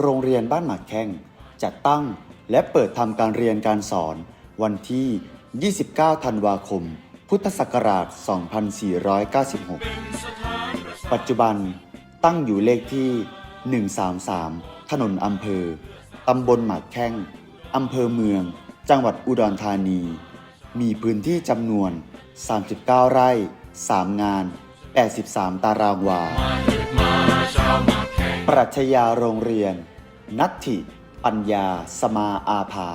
โรงเรียนบ้านหมากแข้งจัดตั้งและเปิดทำการเรียนการสอน วันที่ 29 ธันวาคม พุทธศักราช 2496 ปัจจุบันตั้งอยู่เลขที่ 133 ถนนอำเภอ ตำบลหมากแข้งอำเภอเมือง จังหวัดอุดรธานี มีพื้นที่จำนวน 39 ไร่ 3 งาน 83 ตารางวา ปรัชญาโรงเรียน นัตถิ ปัญญา สมาอาภา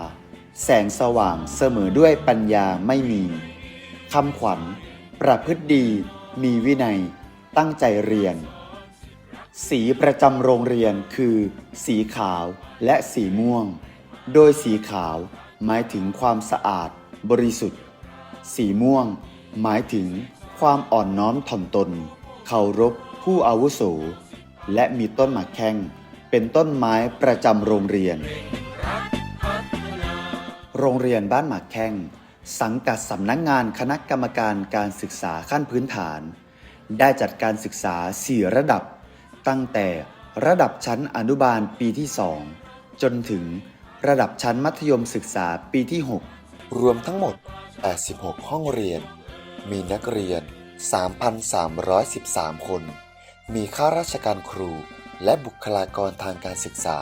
แสงสว่างเสมอด้วยปัญญาไม่มีคำขวัญ ประพฤติดี มีวินัย ตั้งใจเรียน สีประจำโรงเรียนคือ สีขาวและสีม่วง โดยสีขาวหมายถึงความสะอาด บริสุทธิ์ สีม่วง หมายถึงความอ่อนน้อมถ่อมตน เคารพผู้อาวุโส และมีต้นหมากแข้งเป็นต้นไม้ประจำโรงเรียน โรงเรียนบ้านหมากแข้งสังกัดสำนักงงานคณะกรรมการการศึกษาขั้นพื้นฐาน ได้จัดการศึกษา 4 ระดับ ตั้งแต่ระดับชั้นอนุบาลปีที่ 2 จนถึงระดับชั้นมัธยมศึกษาปีที่ 6 รวมทั้งหมด 86 ห้องเรียน มีนักเรียน 3,313 คน มีข้าราชการครู และบุคลากรทางการศึกษา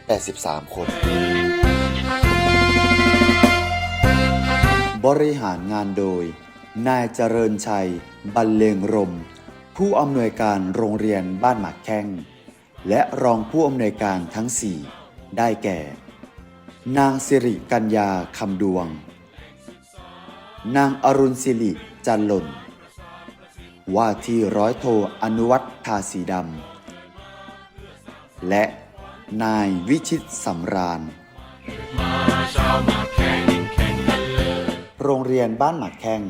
183 คน บริหารงานโดย นายเจริญชัย บรรเลงรม ผู้อำนวยการโรงเรียนบ้านหมากแข้ง และรองผู้อำนวยการทั้ง 4 ได้แก่ นางสิริกัญญาคำดวง นางอรุณสิริจันหล่น ว่าที่ร้อยโทอนุวัฒน์ทาสีดำ และนายวิชิตสำราญ โรงเรียนบ้านหมากแข้ง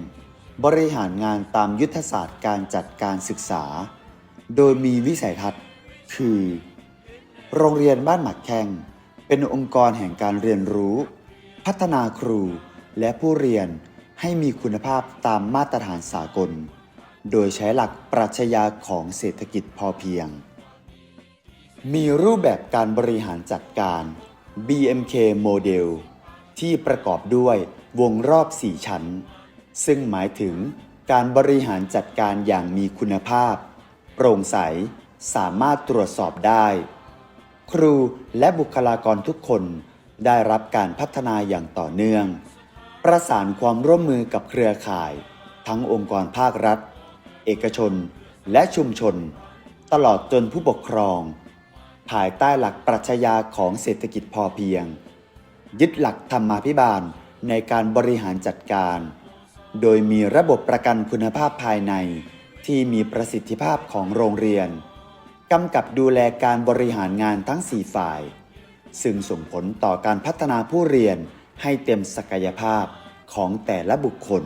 บริหารงานตามยุทธศาสตร์การจัดการศึกษา โดยมีวิสัยทัศน์ คือ โรงเรียนบ้านหมากแข้งเป็นองค์กรแห่งการเรียนรู้ พัฒนาครูและผู้เรียนให้มีคุณภาพตามมาตรฐานสากล โดยใช้หลักปรัชญาของเศรษฐกิจพอเพียง มีรูปแบบการบริหารจัดการ BMK โมเดลที่ประกอบด้วยวงรอบ 4 ชั้น ซึ่งหมายถึงการบริหารจัดการอย่างมีคุณภาพ โปร่งใสสามารถตรวจสอบได้ ครูและบุคลากรทุกคนได้รับการพัฒนาอย่างต่อเนื่อง ประสานความร่วมมือกับเครือข่าย ทั้งองค์กรภาครัฐ เอกชน และชุมชน ตลอดจนผู้ปกครอง ภายใต้หลักปรัชญาของเศรษฐกิจพอเพียง ยึดหลักธรรมาภิบาลในการบริหารจัดการ โดยมีระบบประกันคุณภาพภายในที่มีประสิทธิภาพของโรงเรียนกำกับดูแลการบริหารงานทั้ง 4 ฝ่าย ซึ่งส่งผลต่อการพัฒนาผู้เรียนให้เต็มศักยภาพของแต่ละบุคคล